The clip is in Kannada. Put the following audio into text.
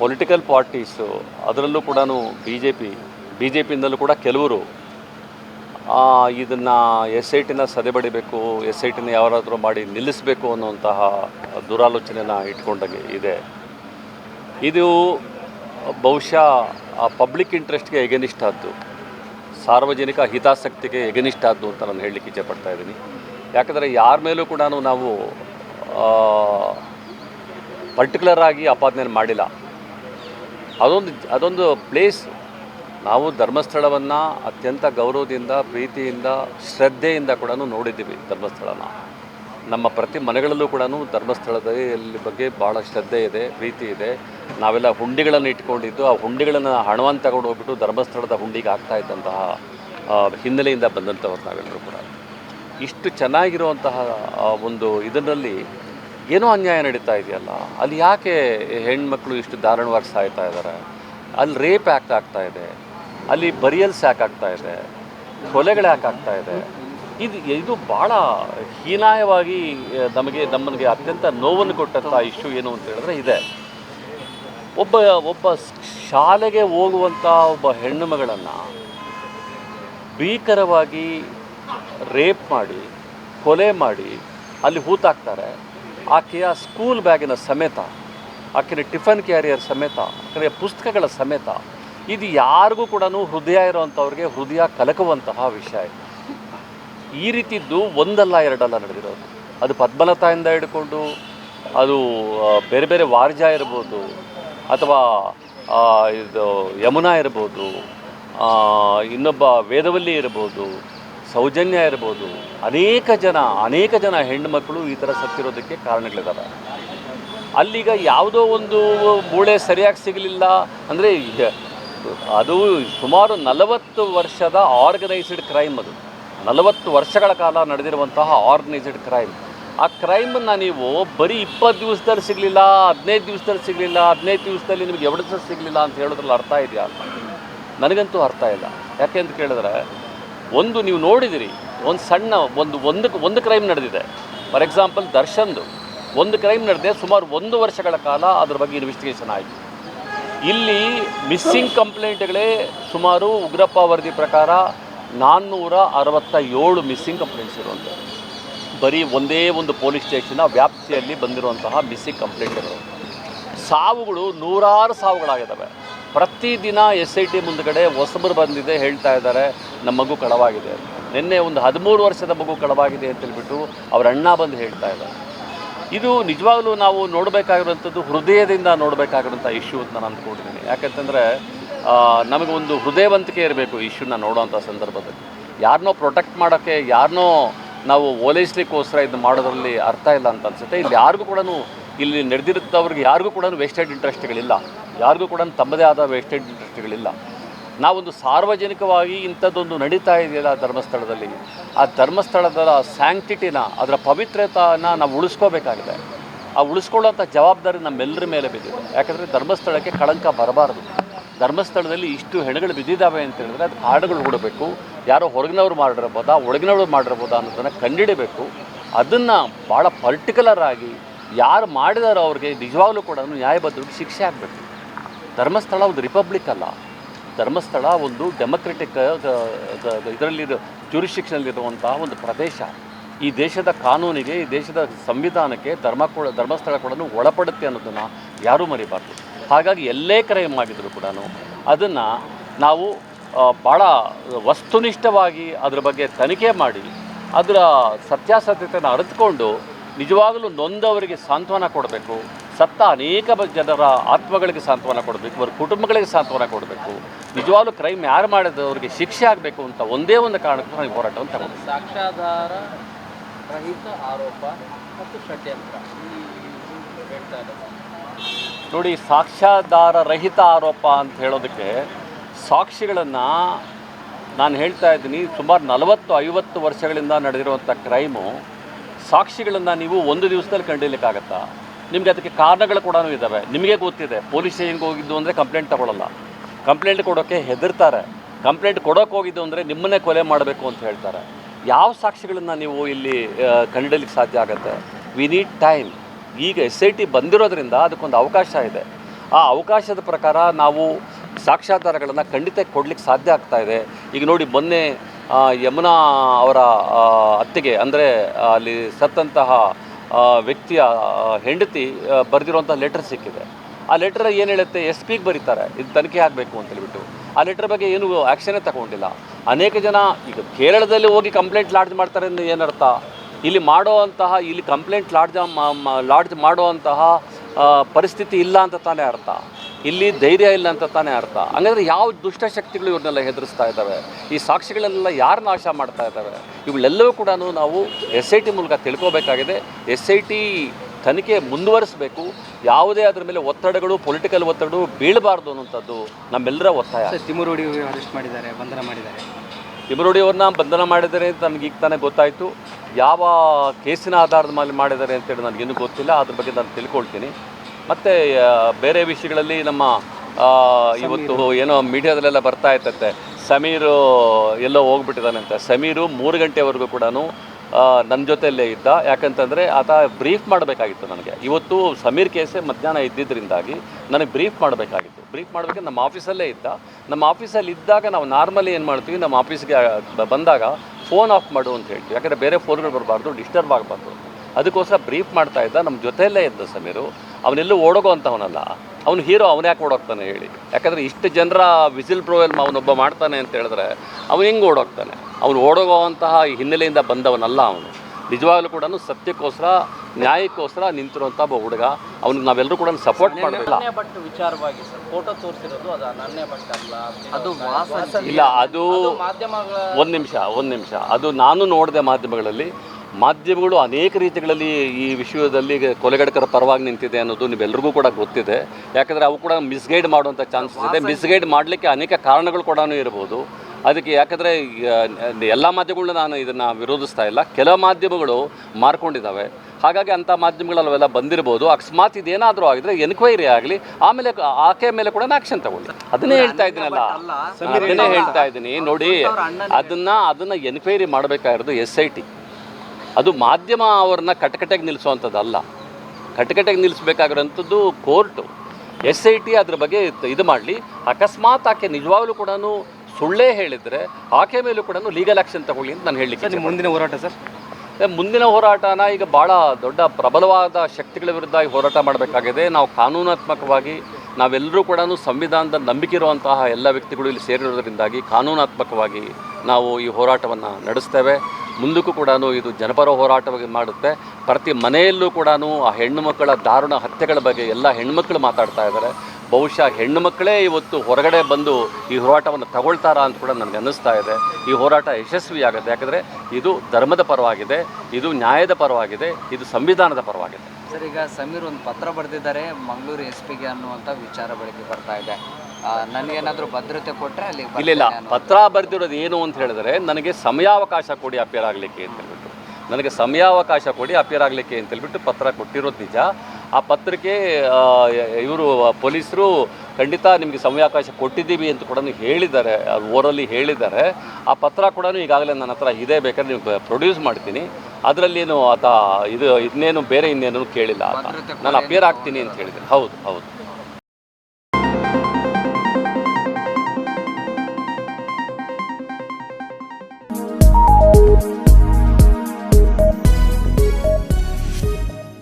ಪೊಲಿಟಿಕಲ್ ಪಾರ್ಟೀಸು ಅದರಲ್ಲೂ ಕೂಡ B J P B J ಪಿಯಿಂದಲೂ ಕೂಡ ಕೆಲವರು ಇದನ್ನು ಎಸ್ ಐ ಟಿನ ಸದೆಬಡಿಬೇಕು ಎಸ್ ಐ ಟಿನ ಯಾರಾದರೂ ಮಾಡಿ ನಿಲ್ಲಿಸಬೇಕು ಅನ್ನುವಂತಹ ದುರಾಲೋಚನೆನ ಇಟ್ಕೊಂಡಂಗೆ ಇದೆ. ಇದು ಬಹುಶಃ ಆ ಪಬ್ಲಿಕ್ ಇಂಟ್ರೆಸ್ಟ್ಗೆ ಎಗನಿಷ್ಠ ಆದ್ದು ಸಾರ್ವಜನಿಕ ಹಿತಾಸಕ್ತಿಗೆ ಎಗನಿಷ್ಠ ಆದ್ದು ಅಂತ ನಾನು ಹೇಳಲಿಕ್ಕೆ ಇಚ್ಛೆಪಡ್ತಾ ಇದ್ದೀನಿ. ಯಾಕಂದರೆ ಯಾರ ಮೇಲೂ ಕೂಡ ನಾವು ಪರ್ಟಿಕ್ಯುಲರ್ ಆಗಿ ಅಪಾದನೆ ಮಾಡಿಲ್ಲ. ಅದೊಂದು ಅದೊಂದು ಪ್ಲೇಸ್ ನಾವು ಧರ್ಮಸ್ಥಳವನ್ನು ಅತ್ಯಂತ ಗೌರವದಿಂದ, ಪ್ರೀತಿಯಿಂದ, ಶ್ರದ್ಧೆಯಿಂದ ಕೂಡ ನೋಡಿದ್ದೀವಿ ಧರ್ಮಸ್ಥಳನ. ನಮ್ಮ ಪ್ರತಿ ಮನೆಗಳಲ್ಲೂ ಕೂಡ ಧರ್ಮಸ್ಥಳದಲ್ಲಿ ಬಗ್ಗೆ ಭಾಳ ಶ್ರದ್ಧೆ ಇದೆ, ಪ್ರೀತಿ ಇದೆ. ನಾವೆಲ್ಲ ಹುಂಡಿಗಳನ್ನು ಇಟ್ಕೊಂಡಿದ್ದು, ಆ ಹುಂಡಿಗಳನ್ನು ಹಣವನ್ನು ತಗೊಂಡು ಹೋಗ್ಬಿಟ್ಟು ಧರ್ಮಸ್ಥಳದ ಹುಂಡಿಗೆ ಆಗ್ತಾ ಇದ್ದಂತಹ ಹಿನ್ನೆಲೆಯಿಂದ ಬಂದಂಥವ್ರು ನಾವೆಲ್ಲರೂ ಕೂಡ ಇಷ್ಟು ಚೆನ್ನಾಗಿರುವಂತಹ ಒಂದು ಇದರಲ್ಲಿ ಏನೋ ಅನ್ಯಾಯ ನಡೀತಾ ಇದೆಯಲ್ಲ? ಅಲ್ಲಿ ಯಾಕೆ ಹೆಣ್ಮಕ್ಳು ಇಷ್ಟು ದಾರುಣವಾಗಿ ಸಾಯ್ತಾ ಇದ್ದಾರೆ ಅಲ್ಲಿ ರೇಪ್ ಯಾಕೆ ಆಗ್ತಾ ಇದೆ. ಅಲ್ಲಿ ಬರಿಯಲ್ಸ್ ಯಾಕೆ ಆಗ್ತಾ ಇದೆ. ಕೊಲೆಗಳು ಯಾಕೆ ಆಗ್ತಾ ಇದೆ? ಇದು ಇದು ಭಾಳ ಹೀನಾಯವಾಗಿ ನಮಗೆ, ನಮ್ಮನಿಗೆ ಅತ್ಯಂತ ನೋವನ್ನು ಕೊಟ್ಟಂಥ ಇಶ್ಯೂ ಏನು ಅಂತ ಹೇಳಿದ್ರೆ ಇದೆ. ಒಬ್ಬ ಒಬ್ಬ ಶಾಲೆಗೆ ಹೋಗುವಂಥ ಒಬ್ಬ ಹೆಣ್ಣು ಮಗಳನ್ನು ಭೀಕರವಾಗಿ ರೇಪ್ ಮಾಡಿ, ಕೊಲೆ ಮಾಡಿ ಅಲ್ಲಿ ಹೂತಾಕ್ತಾರೆ. ಆಕೆಯ ಸ್ಕೂಲ್ ಬ್ಯಾಗಿನ ಸಮೇತ ಆಕೆಯ ಟಿಫನ್ ಕ್ಯಾರಿಯರ್ ಸಮೇತ, ಆಕೆಯ ಪುಸ್ತಕಗಳ ಸಮೇತ, ಇದು ಯಾರಿಗೂ ಕೂಡ ಹೃದಯ ಇರುವಂಥವ್ರಿಗೆ ಹೃದಯ ಕಲಕುವಂತಹ ವಿಷಯ. ಈ ರೀತಿದ್ದು ಒಂದಲ್ಲ ಎರಡಲ್ಲ ನಡೆದಿರೋದು. ಅದು ಪದ್ಮಲತಾಯಿಂದ ಹಿಡ್ಕೊಂಡು, ಅದು ಬೇರೆ ಬೇರೆ ವಾರ್ಜ ಇರ್ಬೋದು, ಅಥವಾ ಇದು ಯಮುನಾ ಇರ್ಬೋದು ಇನ್ನೊಬ್ಬ ವೇದವಲ್ಲಿ ಇರ್ಬೋದು ಸೌಜನ್ಯ ಇರ್ಬೋದು. ಅನೇಕ ಜನ ಅನೇಕ ಜನ ಹೆಣ್ಣುಮಕ್ಕಳು ಈ ಥರ ಸತ್ತಿರೋದಕ್ಕೆ ಕಾರಣಗಳಿದ್ದಾವೆ ಅಲ್ಲಿಗ ಯಾವುದೋ ಒಂದು ಮೂಳೆ ಸರಿಯಾಗಿ ಸಿಗಲಿಲ್ಲ ಅಂದರೆ ಅದು ಸುಮಾರು ನಲವತ್ತು ವರ್ಷದ ಆರ್ಗನೈಸ್ಡ್ ಕ್ರೈಮ್ ಅದು. ನಲವತ್ತು ವರ್ಷಗಳ ಕಾಲ ನಡೆದಿರುವಂತಹ ಆರ್ಗನೈಸ್ಡ್ ಕ್ರೈಮ್ ಆ ಕ್ರೈಮನ್ನು ನೀವು ಬರೀ ಇಪ್ಪತ್ತು ದಿವಸದಲ್ಲಿ ಸಿಗಲಿಲ್ಲ, ಹದಿನೈದು ದಿವಸದಲ್ಲಿ ಸಿಗಲಿಲ್ಲ, ಹದಿನೈದು ದಿವಸದಲ್ಲಿ ನಿಮಗೆ ಎವಿಡೆನ್ಸ್ ಸಿಗಲಿಲ್ಲ ಅಂತ ಹೇಳೋದ್ರಲ್ಲಿ ಅರ್ಥ ಇದೆಯಾ? ನನಗಂತೂ ಅರ್ಥ ಇಲ್ಲ. ಯಾಕೆ ಅಂತ ಕೇಳಿದ್ರೆ ಒಂದು ನೀವು ನೋಡಿದಿರಿ, ಒಂದು ಸಣ್ಣ ಒಂದು ಒಂದು ಒಂದು ಕ್ರೈಮ್ ನಡೆದಿದೆ. ಫಾರ್ ಎಕ್ಸಾಂಪಲ್ ದರ್ಶನ್ದು. ಒಂದು ಕ್ರೈಮ್ ನಡೆದೆ ಸುಮಾರು ಒಂದು ವರ್ಷಗಳ ಕಾಲ ಅದ್ರ ಬಗ್ಗೆ ಇನ್ವೆಸ್ಟಿಗೇಷನ್ ಆಯಿತು. ಇಲ್ಲಿ ಮಿಸ್ಸಿಂಗ್ ಕಂಪ್ಲೇಂಟ್ಗಳೇ ಸುಮಾರು ಉಗ್ರಪ್ಪ ವರದಿ ಪ್ರಕಾರ ನಾನ್ನೂರ ಅರವತ್ತ ಏಳು ಮಿಸ್ಸಿಂಗ್ ಕಂಪ್ಲೇಂಟ್ಸ್ ಇರುವಂಥ ಬರೀ ಒಂದೇ ಒಂದು ಪೊಲೀಸ್ ಸ್ಟೇಷನ್ನ ವ್ಯಾಪ್ತಿಯಲ್ಲಿ ಬಂದಿರುವಂತಹ ಮಿಸ್ಸಿಂಗ್ ಕಂಪ್ಲೇಂಟ್ಗಳು ಸಾವುಗಳು ನೂರಾರು ಸಾವುಗಳಾಗಿದ್ದಾವೆ. ಪ್ರತಿದಿನ ಎಸ್ ಐ ಟಿ ಮುಂದ್ಗಡೆ ಹೊಸಬರು ಬಂದಿದೆ, ಹೇಳ್ತಾ ಇದ್ದಾರೆ ನಮ್ಮ ಮಗು ಕಳವಾಗಿದೆ. ನಿನ್ನೆ ಒಂದು ಹದಿಮೂರು ವರ್ಷದ ಮಗು ಕಳವಾಗಿದೆ ಅಂತ ಹೇಳ್ಬಿಟ್ಟು ಅವ್ರ ಅಣ್ಣ ಬಂದು ಹೇಳ್ತಾ ಇದ್ದಾರೆ. ಇದು ನಿಜವಾಗಲೂ ನಾವು ನೋಡಬೇಕಾಗಿರುವಂಥದ್ದು ಹೃದಯದಿಂದ ನೋಡಬೇಕಾಗಿರುವಂಥ ಇಶ್ಯೂ ಅಂತ ನಾನು ಅಂದ್ಕೊಂಡಿದ್ದೀನಿ. ಯಾಕಂತಂದರೆ ನಮಗೊಂದು ಹೃದಯವಂತಿಕೆ ಇರಬೇಕು ಇಶ್ಯೂನ ನೋಡೋವಂಥ ಸಂದರ್ಭದಲ್ಲಿ. ಯಾರನ್ನೋ ಪ್ರೊಟೆಕ್ಟ್ ಮಾಡೋಕ್ಕೆ ಯಾರನ್ನೋ ನಾವು ಓಲೈಸ್ಲಿಕ್ಕೋಸ್ಕರ ಇದು ಮಾಡೋದ್ರಲ್ಲಿ ಅರ್ಥ ಇಲ್ಲ ಅಂತ ಅನಿಸುತ್ತೆ. ಇಲ್ಲಿ ಯಾರಿಗೂ ಕೂಡ ಇಲ್ಲಿ ನಡೆದಿರುತ್ತವ್ರಿಗೆ ಯಾರಿಗೂ ಕೂಡ ವೆಸ್ಟೆಡ್ ಇಂಟ್ರೆಸ್ಟ್ಗಳಿಲ್ಲ ಯಾರಿಗೂ ಕೂಡ ತಮ್ಮದೇ ಆದ ವೆಸ್ಟೆಡ್ ಇಂಟ್ರೆಸ್ಟ್ಗಳಿಲ್ಲ ನಾವೊಂದು ಸಾರ್ವಜನಿಕವಾಗಿ ಇಂಥದ್ದೊಂದು ನಡೀತಾ ಇದೆಯಲ್ಲ ಧರ್ಮಸ್ಥಳದಲ್ಲಿ. ಆ ಧರ್ಮಸ್ಥಳದ ಸ್ಯಾಂಕ್ಟಿಟಿನ, ಅದರ ಪವಿತ್ರತಾನ ನಾವು ಉಳಿಸ್ಕೋಬೇಕಾಗಿದೆ. ಆ ಉಳಿಸ್ಕೊಳ್ಳೋಂಥ ಜವಾಬ್ದಾರಿ ನಮ್ಮೆಲ್ಲರ ಮೇಲೆ ಬಿದ್ದಿದೆ. ಯಾಕಂದರೆ ಧರ್ಮಸ್ಥಳಕ್ಕೆ ಕಳಂಕ ಬರಬಾರದು. ಧರ್ಮಸ್ಥಳದಲ್ಲಿ ಇಷ್ಟು ಹೆಣಗಳು ಬಿದ್ದಿದ್ದಾವೆ ಅಂತ ಹೇಳಿದ್ರೆ ಅದು ಹಾಡುಗಳು ಹುಡಬೇಕು. ಯಾರೋ ಹೊರಗಿನವ್ರು ಮಾಡಿರ್ಬೋದಾ ಒಳಗಿನವ್ರು ಮಾಡಿರ್ಬೋದಾ ಅನ್ನೋದನ್ನು ಕಂಡಿಡಿಬೇಕು. ಅದನ್ನು ಭಾಳ ಪರ್ಟಿಕ್ಯುಲರ್ ಆಗಿ ಯಾರು ಮಾಡಿದಾರೋ ಅವ್ರಿಗೆ ನಿಜವಾಗ್ಲೂ ಕೂಡ ನ್ಯಾಯಬದ್ಧವಾಗಿ ಶಿಕ್ಷೆ ಆಗಬೇಕು. ಧರ್ಮಸ್ಥಳ ಒಂದು ರಿಪಬ್ಲಿಕ್ ಅಲ್ಲ. ಧರ್ಮಸ್ಥಳ ಒಂದು ಡೆಮೊಕ್ರೆಟಿಕ್ ಇದರಲ್ಲಿ ಜುರಿಸ್ಟಿಕ್ಷನಲ್ಲಿರುವಂತಹ ಒಂದು ಪ್ರದೇಶ. ಈ ದೇಶದ ಕಾನೂನಿಗೆ, ಈ ದೇಶದ ಸಂವಿಧಾನಕ್ಕೆ ಧರ್ಮ ಕೂಡ, ಧರ್ಮಸ್ಥಳ ಕೂಡ ಒಳಪಡುತ್ತೆ ಅನ್ನೋದನ್ನು ಯಾರೂ ಮರಿಬಾರ್ದು. ಹಾಗಾಗಿ ಎಲ್ಲೇ ಕ್ರೈಮ್ ಮಾಡಿದರೂ ಕೂಡ ಅದನ್ನು ನಾವು ಭಾಳ ವಸ್ತುನಿಷ್ಠವಾಗಿ ಅದರ ಬಗ್ಗೆ ತನಿಖೆ ಮಾಡಿ, ಅದರ ಸತ್ಯಾಸತ್ಯತೆಯನ್ನು ಅರಿತುಕೊಂಡು ನಿಜವಾಗಲೂ ನೊಂದವರಿಗೆ ಸಾಂತ್ವನ ಕೊಡಬೇಕು. ಸತ್ತ ಅನೇಕ ಜನರ ಆತ್ಮಗಳಿಗೆ ಸಾಂತ್ವನ ಕೊಡಬೇಕು ಅವರ ಕುಟುಂಬಗಳಿಗೆ ಸಾಂತ್ವನ ಕೊಡಬೇಕು. ನಿಜವಾಗ್ಲೂ ಕ್ರೈಮ್ ಯಾರು ಮಾಡಿದವರಿಗೆ ಶಿಕ್ಷೆ ಆಗಬೇಕು ಅಂತ ಒಂದೇ ಒಂದು ಕಾರಣಕ್ಕೂ ನನಗೆ ಹೋರಾಟವನ್ನು ತಗೊಂಡು ಸಾಕ್ಷಾಧಾರ ರಹಿತ ಆರೋಪ ಮತ್ತು ಷಡ್ಯಂತ್ರ. ನೋಡಿ ಸಾಕ್ಷ್ಯಾಧಾರ ರಹಿತ ಆರೋಪ ಅಂತ ಹೇಳೋದಕ್ಕೆ ಸಾಕ್ಷಿಗಳನ್ನು ನಾನು ಹೇಳ್ತಾ ಇದ್ದೀನಿ ಸುಮಾರು ನಲವತ್ತು ಐವತ್ತು ವರ್ಷಗಳಿಂದ ನಡೆದಿರುವಂಥ ಕ್ರೈಮು ಸಾಕ್ಷಿಗಳನ್ನು ನೀವು ಒಂದು ದಿವಸದಲ್ಲಿ ಕಂಡಿಲಿಕ್ಕಾಗತ್ತಾ ನಿಮಗೆ ಅದಕ್ಕೆ ಕಾರಣಗಳು ಕೂಡ ಇದ್ದಾವೆ. ನಿಮಗೆ ಗೊತ್ತಿದೆ. ಪೊಲೀಸ್ ಸ್ಟೇಷನ್ಗೆ ಹೋಗಿದ್ದು ಅಂದರೆ ಕಂಪ್ಲೇಂಟ್ ತಗೊಳ್ಳಲ್ಲ ಕಂಪ್ಲೇಂಟ್ ಕೊಡೋಕ್ಕೆ ಹೆದರ್ತಾರೆ. ಕಂಪ್ಲೇಂಟ್ ಕೊಡೋಕೆ ಹೋಗಿದ್ದು ಅಂದರೆ ನಿಮ್ಮನ್ನೇ ಕೊಲೆ ಮಾಡಬೇಕು ಅಂತ ಹೇಳ್ತಾರೆ. ಯಾವ ಸಾಕ್ಷಿಗಳನ್ನು ನೀವು ಇಲ್ಲಿ ಕಂಡಿಡಲಿಕ್ಕೆ ಸಾಧ್ಯ ಆಗುತ್ತೆ? ವಿ ನೀಡ್ ಟೈಮ್ ಈಗ ಎಸ್ ಐ ಟಿ ಬಂದಿರೋದ್ರಿಂದ ಅದಕ್ಕೊಂದು ಅವಕಾಶ ಇದೆ. ಆ ಅವಕಾಶದ ಪ್ರಕಾರ ನಾವು ಸಾಕ್ಷ್ಯಾಧಾರಗಳನ್ನು ಖಂಡಿತ ಕೊಡಲಿಕ್ಕೆ ಸಾಧ್ಯ ಆಗ್ತಾ ಇದೆ. ಈಗ ನೋಡಿ, ಮೊನ್ನೆ ಯಮುನಾ ಅವರ ಅತ್ತಿಗೆ ಅಂದರೆ ಅಲ್ಲಿ ಸತ್ತಂತಹ ವ್ಯಕ್ತಿಯ ಹೆಂಡತಿ ಬರೆದಿರುವಂಥ ಲೆಟರ್ ಸಿಕ್ಕಿದೆ. ಆ ಲೆಟರ್ ಏನು ಹೇಳುತ್ತೆ? ಎಸ್ ಪಿಗೆ ಬರೀತಾರೆ. ಇದು ತನಿಖೆ ಆಗಬೇಕು ಅಂತ ಹೇಳಿಬಿಟ್ಟು. ಆ ಲೆಟರ್ ಬಗ್ಗೆ ಏನು ಆ್ಯಕ್ಷನೇ ತಗೊಂಡಿಲ್ಲ. ಅನೇಕ ಜನ ಈಗ ಕೇರಳದಲ್ಲಿ ಹೋಗಿ ಕಂಪ್ಲೇಂಟ್ ಲಾಡ್ಜ್ ಮಾಡ್ತಾರೆ ಅಂದರೆ ಏನರ್ಥ? ಇಲ್ಲಿ ಮಾಡುವಂತಹ, ಇಲ್ಲಿ ಕಂಪ್ಲೇಂಟ್ ಲಾಡ್ಜ್ ಲಾಡ್ಜ್ ಮಾಡುವಂತಹ ಪರಿಸ್ಥಿತಿ ಇಲ್ಲ ಅಂತ ತಾನೇ ಅರ್ಥ. ಇಲ್ಲಿ ಧೈರ್ಯ ಇಲ್ಲ ಅಂತ ತಾನೇ ಅರ್ಥ. ಹಂಗಂದ್ರೆ ಯಾವ ದುಷ್ಟಶಕ್ತಿಗಳು ಇವ್ರನ್ನೆಲ್ಲ ಹೆದರಿಸ್ತಾ ಇದ್ದಾವೆ? ಈ ಸಾಕ್ಷಿಗಳನ್ನೆಲ್ಲ ಯಾರು ನಾಶ ಮಾಡ್ತಾ ಇದ್ದಾವೆ? ಇವುಗಳೆಲ್ಲವೂ ಕೂಡ ನಾವು ಎಸ್ ಐ ಟಿ ಮೂಲಕ ತಿಳ್ಕೋಬೇಕಾಗಿದೆ. ಎಸ್ ಐ ಟಿ ತನಿಖೆ ಮುಂದುವರಿಸಬೇಕು. ಯಾವುದೇ ಅದರ ಮೇಲೆ ಒತ್ತಡಗಳು ಪೊಲಿಟಿಕಲ್ ಒತ್ತಡ ಬೀಳಬಾರ್ದು ಅನ್ನೋಂಥದ್ದು ನಮ್ಮೆಲ್ಲರ ಒತ್ತಾಯ. ತಿಮುರುಡಿ ಅರೆಸ್ಟ್ ಮಾಡಿದ್ದಾರೆ ಬಂಧನ ಮಾಡಿದ್ದಾರೆ. ತಿಮ್ಮರೋಡಿ ಅವ್ರನ್ನ ಬಂಧನ ಮಾಡಿದ್ದಾರೆ ಅಂತ ನನಗೆ ಈಗ ತಾನೇ ಗೊತ್ತಾಯಿತು. ಯಾವ ಕೇಸಿನ ಆಧಾರದ ಮೇಲೆ ಮಾಡಿದ್ದಾರೆ ಅಂತೇಳಿ ನನಗೇನು ಗೊತ್ತಿಲ್ಲ. ಅದ್ರ ಬಗ್ಗೆ ನಾನು ತಿಳ್ಕೊಳ್ತೀನಿ. ಮತ್ತು ಬೇರೆ ವಿಷಯಗಳಲ್ಲಿ ನಮ್ಮ ಇವತ್ತು ಏನೋ ಮೀಡಿಯಾದಲ್ಲೆಲ್ಲ ಬರ್ತಾ ಇರ್ತೈತೆ. ಸಮೀರು ಎಲ್ಲೋ ಹೋಗ್ಬಿಟ್ಟಿದ್ದಾನಂತೆ. ಸಮೀರು ಮೂರು ಗಂಟೆವರೆಗೂ ಕೂಡ ನನ್ನ ಜೊತೆಯಲ್ಲೇ ಇದ್ದ. ಯಾಕಂತಂದರೆ ಆತ ಬ್ರೀಫ್ ಮಾಡಬೇಕಾಗಿತ್ತು ನನಗೆ. ಇವತ್ತು ಸಮೀರ್ ಕೇಸೇ ಮಧ್ಯಾಹ್ನ ಇದ್ದಿದ್ದರಿಂದಾಗಿ ನನಗೆ ಬ್ರೀಫ್ ಮಾಡಬೇಕಾಗಿತ್ತು. ಬ್ರೀಫ್ ಮಾಡಬೇಕು ನಮ್ಮ ಆಫೀಸಲ್ಲೇ ಇದ್ದ. ನಮ್ಮ ಆಫೀಸಲ್ಲಿ ಇದ್ದಾಗ ನಾವು ನಾರ್ಮಲಿ ಏನು ಮಾಡ್ತೀವಿ, ನಮ್ಮ ಆಫೀಸ್ಗೆ ಬಂದಾಗ ಫೋನ್ ಆಫ್ ಮಾಡು ಅಂತ ಹೇಳ್ತೀವಿ. ಯಾಕಂದರೆ ಬೇರೆ ಫೋನ್ಗಳು ಬರಬಾರ್ದು, ಡಿಸ್ಟರ್ಬ್ ಆಗಬಾರ್ದು ಅದಕ್ಕೋಸ್ಕರ ಬ್ರೀಫ್ ಮಾಡ್ತಾ ಇದ್ದ. ನಮ್ಮ ಜೊತೆಯಲ್ಲೇ ಇದ್ದ ಸಮೀರು. ಅವನೆಲ್ಲೂ ಓಡೋಗೋ ಅಂತವನಲ್ಲ ಅವನು ಹೀರೋ ಅವನು ಯಾಕೆ ಓಡೋಗ್ತಾನೆ ಹೇಳಿ. ಯಾಕಂದರೆ ಇಷ್ಟು ಜನರ ವಿಸಿಲ್ ಬ್ರೋವೆಲ್ ಅವನೊಬ್ಬ ಮಾಡ್ತಾನೆ ಅಂತ ಹೇಳಿದ್ರೆ ಅವನು ಹೆಂಗೆ ಓಡೋಗ್ತಾನೆ? ಅವನು ಓಡೋಗೋವಂತಹ ಹಿನ್ನೆಲೆಯಿಂದ ಬಂದವನಲ್ಲ ಅವನು. ನಿಜವಾಗ್ಲೂ ಕೂಡ ಸತ್ಯಕ್ಕೋಸ್ಕರ ನ್ಯಾಯಕ್ಕೋಸ್ಕರ ನಿಂತಿರುವಂಥ ಒಬ್ಬ ಹುಡುಗ. ಅವ್ನಿಗೆ ನಾವೆಲ್ಲರೂ ಕೂಡ ಸಪೋರ್ಟ್ ಮಾಡಬೇಕಲ್ಲ ಬಟ್ ವಿಚಾರವಾಗಿ ಸರ್ ಫೋಟೋ ತೋರಿಸಿರೋದು ಅದು ಅನನ್ಯ ಬಟ್ ಅಲ್ಲ ಅದು ಇಲ್ಲ ಅದು ಅದು ಮಾಧ್ಯಮಗಳ ಒಂದು ನಿಮಿಷ ಒಂದು ನಿಮಿಷ. ಅದು ನಾನು ನೋಡಿದೆ ಮಾಧ್ಯಮಗಳಲ್ಲಿ. ಮಾಧ್ಯಮಗಳು ಅನೇಕ ರೀತಿಗಳಲ್ಲಿ ಈ ವಿಷಯದಲ್ಲಿ ಕೊಲೆಗಡಕರ ಪರವಾಗಿ ನಿಂತಿದೆ ಅನ್ನೋದು ನೀವೆಲ್ಲರಿಗೂ ಕೂಡ ಗೊತ್ತಿದೆ. ಯಾಕಂದರೆ ಅವು ಕೂಡ ಮಿಸ್ಗೈಡ್ ಮಾಡುವಂಥ ಚಾನ್ಸಸ್ ಇದೆ. ಮಿಸ್ಗೈಡ್ ಮಾಡಲಿಕ್ಕೆ ಅನೇಕ ಕಾರಣಗಳು ಕೂಡ ಇರ್ಬೋದು. ಅದಕ್ಕೆ ಯಾಕಂದರೆ ಎಲ್ಲ ಮಾಧ್ಯಮಗಳನ್ನ ನಾನು ಇದನ್ನು ವಿರೋಧಿಸ್ತಾ ಇಲ್ಲ. ಕೆಲ ಮಾಧ್ಯಮಗಳು ಮಾರ್ಕೊಂಡಿದ್ದಾವೆ ಹಾಗಾಗಿ ಅಂಥ ಮಾಧ್ಯಮಗಳು ಅವೆಲ್ಲ ಬಂದಿರ್ಬೋದು. ಅಕಸ್ಮಾತ್ ಇದೇನಾದರೂ ಆಗಿದ್ರೆ ಎನ್ಕ್ವೈರಿ ಆಗಲಿ ಆಮೇಲೆ ಆಕೆ ಮೇಲೆ ಕೂಡ ಆಕ್ಷನ್ ತಗೊಳ್ಳಿ. ಅದನ್ನೇ ಹೇಳ್ತಾ ಇದ್ದೀನಲ್ಲ. ಅದನ್ನೇ ಹೇಳ್ತಾ ಇದ್ದೀನಿ. ನೋಡಿ ಅದನ್ನ ಅದನ್ನ ಎನ್ಕ್ವೈರಿ ಮಾಡಬೇಕಾಗಿರೋದು ಎಸ್ ಐ ಟಿ. ಅದು ಮಾಧ್ಯಮ ಅವ್ರನ್ನ ಕಟಕಟೆಗೆ ನಿಲ್ಲಿಸುವಂಥದ್ದಲ್ಲ. ಕಟಕಟೆಗೆ ನಿಲ್ಲಿಸಬೇಕಾಗಿರೋಂಥದ್ದು ಕೋರ್ಟು. ಎಸ್ ಐ ಟಿ ಅದ್ರ ಬಗ್ಗೆ ಇದ್- ಮಾಡಲಿ. ಅಕಸ್ಮಾತ್ ಆಕೆ ನಿಜವಾಗ್ಲೂ ಕೂಡ ಸುಳ್ಳೇ ಹೇಳಿದರೆ ಆಕೆ ಮೇಲೂ ಕೂಡ ಲೀಗಲ್ ಆ್ಯಕ್ಷನ್ ತಗೊಳ್ಳಿ ಅಂತ ನಾನು ಹೇಳಲಿಕ್ಕೆ ಸರ್ ಮುಂದಿನ ಹೋರಾಟ ಸರ್? ಮುಂದಿನ ಹೋರಾಟನ ಈಗ ಭಾಳ ದೊಡ್ಡ ಪ್ರಬಲವಾದ ಶಕ್ತಿಗಳ ವಿರುದ್ಧ ಈ ಹೋರಾಟ ಮಾಡಬೇಕಾಗಿದೆ. ನಾವು ಕಾನೂನಾತ್ಮಕವಾಗಿ ನಾವೆಲ್ಲರೂ ಕೂಡ ಸಂವಿಧಾನದ ನಂಬಿಕೆ ಇರುವಂತಹ ಎಲ್ಲ ವ್ಯಕ್ತಿಗಳು ಇಲ್ಲಿ ಸೇರಿರೋದರಿಂದಾಗಿ ಕಾನೂನಾತ್ಮಕವಾಗಿ ನಾವು ಈ ಹೋರಾಟವನ್ನು ನಡೆಸ್ತೇವೆ. ಮುಂದಕ್ಕೂ ಕೂಡ ಇದು ಜನಪರ ಹೋರಾಟವಾಗಿ ಮಾಡುತ್ತೆ. ಪ್ರತಿ ಮನೆಯಲ್ಲೂ ಕೂಡ ಆ ಹೆಣ್ಣು ಮಕ್ಕಳ ದಾರುಣ ಹತ್ಯೆಗಳ ಬಗ್ಗೆ ಎಲ್ಲ ಹೆಣ್ಮಕ್ಳು ಮಾತಾಡ್ತಾ ಇದ್ದಾರೆ. ಬಹುಶಃ ಹೆಣ್ಣು ಮಕ್ಕಳೇ ಇವತ್ತು ಹೊರಗಡೆ ಬಂದು ಈ ಹೋರಾಟವನ್ನು ತಗೊಳ್ತಾರಾ ಅಂತ ಕೂಡ ನನಗೆ ಅನ್ನಿಸ್ತಾ ಇದೆ. ಈ ಹೋರಾಟ ಯಶಸ್ವಿಯಾಗುತ್ತೆ. ಯಾಕಂದರೆ ಇದು ಧರ್ಮದ ಪರವಾಗಿದೆ, ಇದು ನ್ಯಾಯದ ಪರವಾಗಿದೆ, ಇದು ಸಂವಿಧಾನದ ಪರವಾಗಿದೆ. ಸರ್, ಈಗ ಸಮೀರ್ ಒಂದು ಪತ್ರ ಬರೆದಿದ್ದಾರೆ, ಮಂಗಳೂರು ಎಸ್ ಪಿಗೆ ಅನ್ನುವಂಥ ವಿಚಾರ ಬೆಳಕಿಗೆ ಬರ್ತಾ ಇದೆ. ನನಗೇನಾದ್ರೂ ಭದ್ರತೆ ಕೊಟ್ಟರೆ ಅಲ್ಲಿ ಇಲ್ಲ ಇಲ್ಲ ಪತ್ರ ಬರೆದಿರೋದು ಏನು ಅಂತ ಹೇಳಿದ್ರೆ ನನಗೆ ಸಮಯಾವಕಾಶ ಕೊಡಿ ಅಪಿಯರ್ ಆಗಲಿಕ್ಕೆ ಅಂತ ಹೇಳ್ಬಿಟ್ಟು. ನನಗೆ ಸಮಯಾವಕಾಶ ಕೊಡಿ ಅಪಿಯರ್ ಆಗಲಿಕ್ಕೆ ಅಂತ ಹೇಳ್ಬಿಟ್ಟು ಪತ್ರ ಕೊಟ್ಟಿರೋದು ನಿಜ. ಆ ಪತ್ರಕ್ಕೆ ಇವರು ಪೊಲೀಸರು ಖಂಡಿತ ನಿಮಗೆ ಸಮಯಾವಕಾಶ ಕೊಟ್ಟಿದ್ದೀವಿ ಅಂತ ಕೂಡ ಹೇಳಿದ್ದಾರೆ ಓರಲ್ಲಿ ಹೇಳಿದ್ದಾರೆ. ಆ ಪತ್ರ ಕೂಡ ಈಗಾಗಲೇ ನನ್ನ ಹತ್ರ ಇದೆ ಬೇಕಾದ್ರೆ ನೀವು ಪ್ರೊಡ್ಯೂಸ್ ಮಾಡ್ತೀನಿ. ಅದರಲ್ಲೇನು ಆತ ಇದು ಇನ್ನೇನು ಬೇರೆ ಇನ್ನೇನು ಕೇಳಿಲ್ಲ ಆತ. ನಾನು ಅಪಿಯರ್ ಆಗ್ತೀನಿ ಅಂತ ಹೇಳಿದೆ ಹೌದು ಹೌದು.